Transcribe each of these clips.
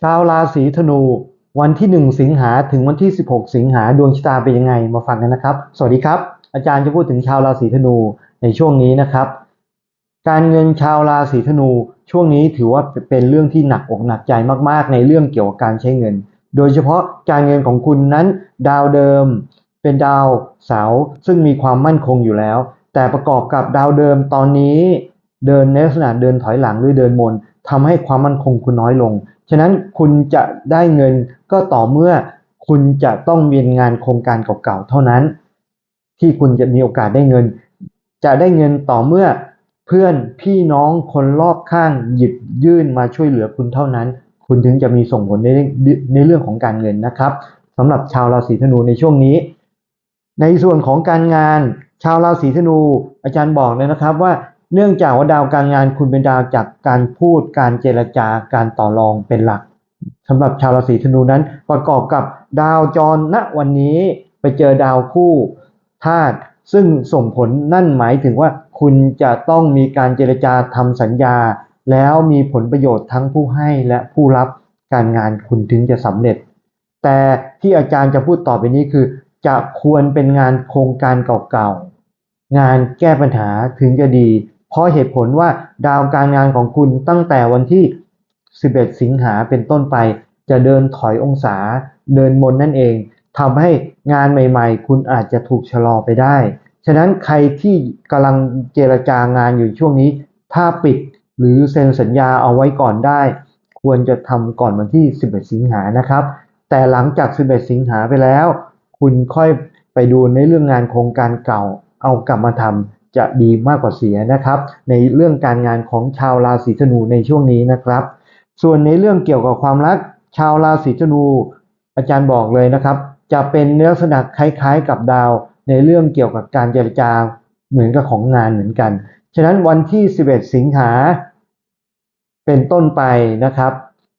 ชาวราศีธนู วันที่ 1 สิงหาถึงวันที่ 16 สิงหาดวงชะตาเป็นยังไงมาฟังกันนะครับ สวัสดีครับ อาจารย์จะพูดถึงชาวราศีธนูในช่วงนี้นะครับ การเงินชาวราศีธนู ช่วงนี้ถือว่าเป็นเรื่องที่หนักอกหนักใจมากๆ ในเรื่องเกี่ยวกับการใช้เงิน โดยเฉพาะการเงินของคุณนั้นดาวเดิม เป็นดาวเสาซึ่งมีความมั่นคงอยู่แล้ว แต่ประกอบกับดาวเดิมตอนนี้ เดินในลักษณะเดินถอยหลังหรือเดินมนทำให้ความมั่นคงคุณน้อยลง ฉะนั้นคุณจะได้เงินก็ต่อเมื่อคุณจะต้องมียนงานโครงการเก่าๆเท่านั้น ที่คุณจะมีโอกาสได้เงิน จะได้เงินต่อเมื่อเพื่อนพี่น้องคนรอบข้างหยิบยื่นมาช่วยเหลือคุณเท่านั้น คุณถึงจะมีส่งผลในในเรื่องของการเงินนะครับสำหรับชาวราศีธนูในช่วงนี้ ในส่วนของการงาน ชาวราศีธนูอาจารย์บอกเลยนะครับว่า เนื่องจากว่าดาวการงานคุณเป็นดาวจากการพูดการเจรจาการต่อรองเป็นหลักสำหรับชาวราศีธนูนั้น ประกอบกับดาวจรณวันนี้ไปเจอดาวคู่ธาตุซึ่งส่งผลนั่นหมายถึงว่าคุณจะต้องมีการเจรจาทำสัญญา แล้วมีผลประโยชน์ทั้งผู้ให้และผู้รับการงานคุณถึงจะสำเร็จ แต่ที่อาจารย์จะพูดต่อไปนี้คือ จะควรเป็นงานโครงการเก่าๆงานแก้ปัญหาถึงจะดี เพราะเหตุผลว่าดาวการงานของคุณตั้งแต่วันที่ 11 สิงหาเป็นต้นไป จะเดินถอยองศา เดินมนนั่นเองทำให้งานใหม่ ๆ คุณอาจจะถูกชะลอไปได้ ฉะนั้นใครที่กำลังเจรจางานอยู่ช่วงนี้ ถ้าปิดหรือเซ็นสัญญาเอาไว้ก่อนได้ ควรจะทำก่อนวันที่ 11 สิงหานะครับ แต่หลังจาก 11 สิงหาไปแล้ว คุณค่อยไปดูในเรื่องงานโครงการเก่าเอากลับมาทำ จะดีมากกว่าเสียนะครับ ในเรื่องการงานของชาวราศีธนูในช่วงนี้นะครับ ส่วนในเรื่องเกี่ยวกับความรักชาวราศีธนู อาจารย์บอกเลยนะครับ จะเป็นเนื้อสนักคล้ายๆกับดาว ในเรื่องเกี่ยวกับการเจรจาเหมือนกับของงานเหมือนกัน ฉะนั้นวันที่ 11 สิงหาเป็นต้นไปนะครับ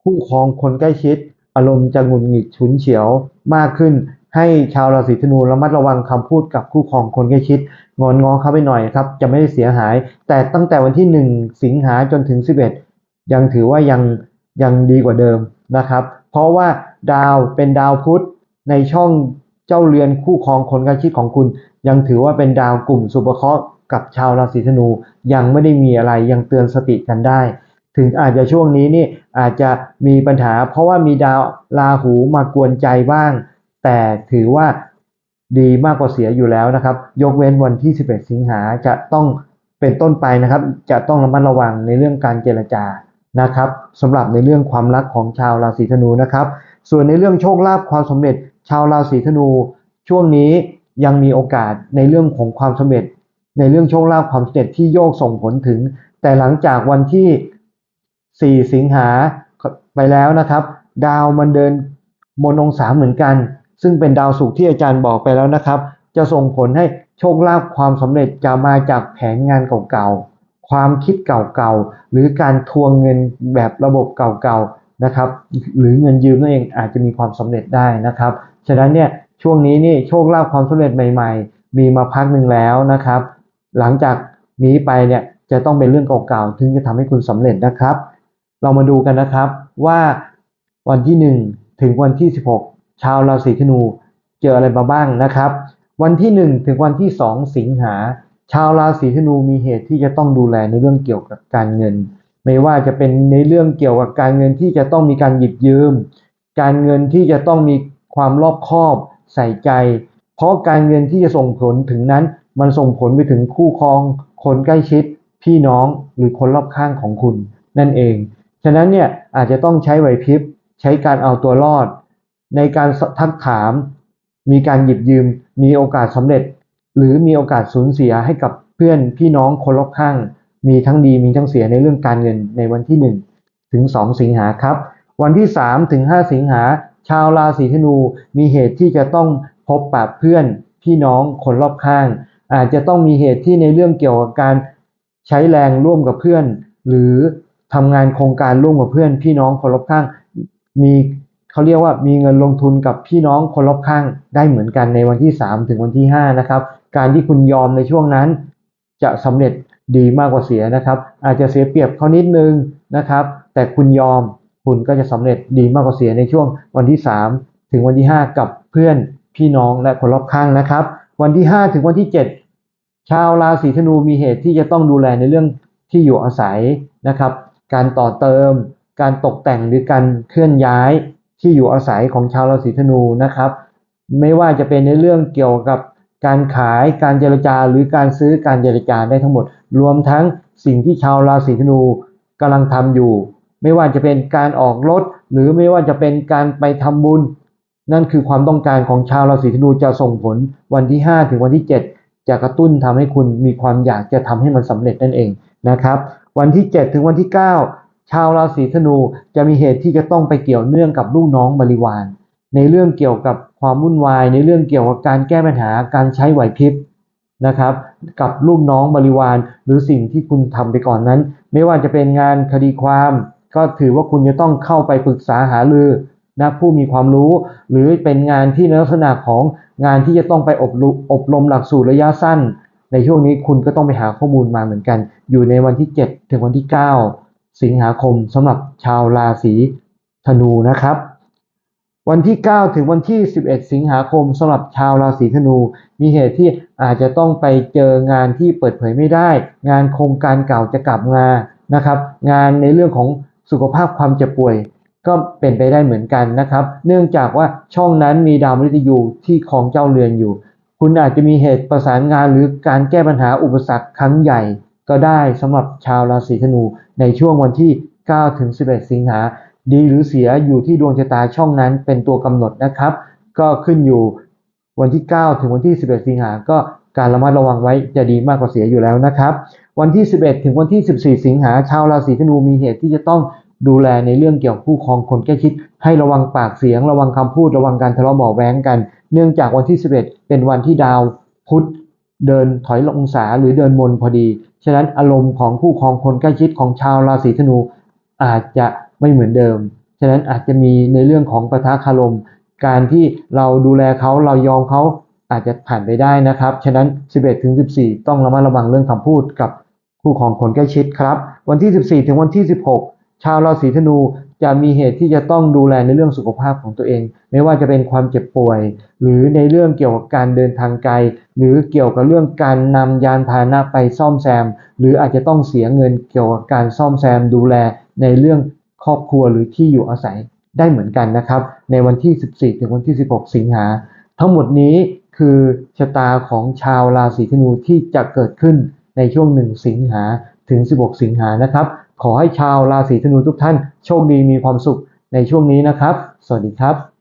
คู่ครองคนใกล้ชิด อารมณ์จะงุนหงิดฉุนเฉียวมากขึ้น ให้ชาวราศีธนูระมัดระวังคำพูดกับคู่ครองคนใกล้ชิดงอนงอเขาไปหน่อยครับ จะไม่ได้เสียหาย แต่ตั้งแต่วันที่ 1 สิงหาจนถึง 11 ยังถือว่ายังยังดีกว่าเดิมนะครับ เพราะว่าดาวเป็นดาวพุธในช่องเจ้าเรือนคู่ครองคนใกล้ชิดของคุณ ยังถือว่าเป็นดาวกลุ่มสุภเคราะห์กับชาวราศีธนู ยังไม่ได้มีอะไรยังเตือนสติกันได้ ถึงอาจจะช่วงนี้นี่อาจจะมีปัญหา เพราะว่ามีดาวราหูมากวนใจบ้าง แต่ถือว่าดีมากกว่าเสียอยู่แล้วนะครับ ยกเว้นวันที่ 11 สิงหาจะต้องเป็นต้นไปนะครับ จะต้องระมัดระวังในเรื่องการเจรจานะครับสำหรับในเรื่องความรักของชาวราศีธนูนะครับ ส่วนในเรื่องโชคลาภความสำเร็จ ชาวราศีธนู ช่วงนี้ยังมีโอกาสในเรื่องของความสำเร็จ ในเรื่องโชคลาภความสำเร็จที่โยกส่งผลถึง แต่หลังจากวันที่ 4 สิงหาไปแล้วนะครับ ดาวมันเดินมนองศาเหมือนกัน ซึ่งเป็นดาวศุกร์ที่อาจารย์บอกไปแล้วนะครับ จะส่งผลให้โชคลาภความสำเร็จจะมาจากแผนงานเก่าๆ ความคิดเก่าๆ หรือการทวงเงินแบบระบบเก่าๆ นะครับ หรือเงินยืมนั่นเองอาจจะมีความสำเร็จได้นะครับ ฉะนั้นเนี่ยช่วงนี้นี่โชคลาภความสำเร็จใหม่ ๆ มีมาพักหนึ่งแล้วนะครับ หลังจากนี้ไปเนี่ยจะต้องเป็นเรื่องเก่าๆ ถึงจะทำให้คุณสำเร็จนะครับ เรามาดูกันนะครับว่าวันที่ 1 ถึงวันที่ 16 ชาวราศีธนูเจออะไรมาบ้างนะครับ วันที่ 1 ถึงวันที่ 2 สิงหา ชาวราศีธนูมีเหตุที่จะต้องดูแลในเรื่องเกี่ยวกับการเงิน ไม่ว่าจะเป็นในเรื่องเกี่ยวกับการเงินที่จะต้องมีการหยิบยืม การเงินที่จะต้องมีความรอบคอบใส่ใจ เพราะการเงินที่จะส่งผลถึงนั้น มันส่งผลไปถึงคู่ครอง คนใกล้ชิด พี่น้องหรือคนรอบข้างของคุณ นั่นเอง ฉะนั้นเนี่ยอาจจะต้องใช้ไหวพริบใช้การเอาตัวรอด ในการทักถาม มีการหยิบยืม มีโอกาสสำเร็จ หรือมีโอกาสสูญเสียให้กับเพื่อนพี่น้องคนรอบข้าง มีทั้งดีมีทั้งเสียในเรื่องการเงินในวันที่ 1 ถึง 2 สิงหาครับ วันที่ 3 ถึง 5 สิงหา ชาวราศีธนูมีเหตุที่จะต้องพบปะเพื่อนพี่น้องคนรอบข้าง อาจจะต้องมีเหตุที่ในเรื่องเกี่ยวกับการใช้แรงร่วมกับเพื่อน หรือทำงานโครงการร่วมกับเพื่อนพี่น้องคนรอบข้าง มี เขาเรียกว่ามีเงินลงทุนกับพี่น้องคนรอบข้างได้เหมือนกันในวันที่ 3 ถึงวันที่ 5 นะครับ การที่คุณยอมในช่วงนั้น จะสำเร็จดีมากกว่าเสียนะครับ อาจจะเสียเปรียบเขานิดนึงนะครับ แต่คุณยอมคุณก็จะสำเร็จดีมากกว่าเสียในช่วงวันที่ 3 ถึงวันที่ 5 กับเพื่อนพี่น้องและคนรอบข้างนะครับ วันที่ 5 ถึงวันที่ 7 ชาวราศีธนูมีเหตุที่จะต้องดูแลในเรื่องที่อยู่อาศัยนะครับ การต่อเติม การตกแต่งหรือการเคลื่อนย้าย ที่อยู่อาศัยของชาวราศีธนูนะครับ ไม่ว่าจะเป็นในเรื่องเกี่ยวกับการขายการเจรจาหรือการซื้อการเจรจาได้ทั้งหมด รวมทั้งสิ่งที่ชาวราศีธนูกำลังทำอยู่ ไม่ว่าจะเป็นการออกรถ หรือไม่ว่าจะเป็นการไปทำบุญ นั่นคือความต้องการของชาวราศีธนูจะส่งผลวันที่ 5 ถึงวันที่ 7 จะกระตุ้นทำให้คุณมีความอยากจะทำให้มันสำเร็จนั่นเองนะครับ วันที่ 7 ถึงวันที่ 9 ชาวราศีธนูจะมีเหตุที่จะต้องไปเกี่ยวเนื่องกับลูกน้องบริวาร ในเรื่องเกี่ยวกับความวุ่นวาย ในเรื่องเกี่ยวกับการแก้ปัญหาการใช้ไหวพริบนะครับ กับลูกน้องบริวาร หรือสิ่งที่คุณทำไปก่อนนั้น ไม่ว่าจะเป็นงานคดีความ ก็ถือว่าคุณจะต้องเข้าไปปรึกษาหารือนะผู้มีความรู้ หรือเป็นงานที่ในลักษณะของงานที่จะต้องไปอบรมอบรมหลักสูตรระยะสั้น ในช่วงนี้คุณก็ต้องไปหาข้อมูลมาเหมือนกัน อยู่ในวันที่ 7 ถึงวันที่ 9 สิงหาคมสำหรับชาวราศีธนูนะครับ วันที่ 9 ถึงวันที่ 11 สิงหาคมสำหรับชาวราศีธนู มีเหตุที่อาจจะต้องไปเจองานที่เปิดเผยไม่ได้ งานโครงการเก่าจะกลับมานะครับ งานในเรื่องของสุขภาพความเจ็บป่วยก็เป็นไปได้เหมือนกันนะครับ เนื่องจากว่าช่องนั้นมีดาวมฤตยูที่ครองเจ้าเรือนอยู่ คุณอาจจะมีเหตุประสานงานหรือการแก้ปัญหาอุปสรรคครั้งใหญ่ก็ได้สำหรับชาวราศีธนู ในช่วงวันที่ 9 ถึง 11 สิงหา ดีหรือเสียอยู่ที่ดวงชะตาช่องนั้นเป็นตัวกำหนดนะครับ ก็ขึ้นอยู่วันที่ 9 ถึงวันที่ 11 สิงหา ก็การระมัดระวังไว้จะดีมากกว่าเสียอยู่แล้วนะครับ วันที่ 11 ถึงวันที่ 14 สิงหา ชาวราศีธนูมีเหตุที่จะต้องดูแลในเรื่องเกี่ยวกับผู้ครองคนใกล้ชิด ให้ระวังปากเสียง ระวังคำพูดระวังการทะเลาะเบาแว้งกัน เนื่องจากวันที่ 11 เป็นวันที่ดาวพุธเดินถอยองศาหรือเดินมนพอดี ฉะนั้นอารมณ์ของผู้ครองคนใกล้ชิดของชาวราศีธนูอาจจะไม่เหมือนเดิม ฉะนั้นอาจจะมีในเรื่องของปะทะคารม การที่เราดูแลเขาเรายอมเขาอาจจะผ่านไปได้นะครับ ฉะนั้น 11ถึง14 ต้องระมัดระวังเรื่องคำพูดกับผู้ของคนใกล้ชิดครับ วันที่ 14 ถึงวันที่ 16 ชาวราศีธนู จะมีเหตุที่จะต้องดูแลในเรื่องสุขภาพของตัวเอง ไม่ว่าจะเป็นความเจ็บป่วย หรือในเรื่องเกี่ยวกับการเดินทางไกล หรือเกี่ยวกับเรื่องการนำยานพาหนะไปซ่อมแซม หรืออาจจะต้องเสียเงินเกี่ยวกับการซ่อมแซมดูแลในเรื่องครอบครัวหรือที่อยู่อาศัยได้เหมือนกันนะครับ ในวันที่ 14 ถึงวันที่ 16 สิงหา ทั้งหมดนี้คือชะตาของชาวราศีธนูที่จะเกิดขึ้นในช่วง 1 สิงหาถึง 16 สิงหานะครับ ขอให้ชาวราศีธนูทุกท่านโชคดีมีความสุขในช่วงนี้นะครับ สวัสดีครับ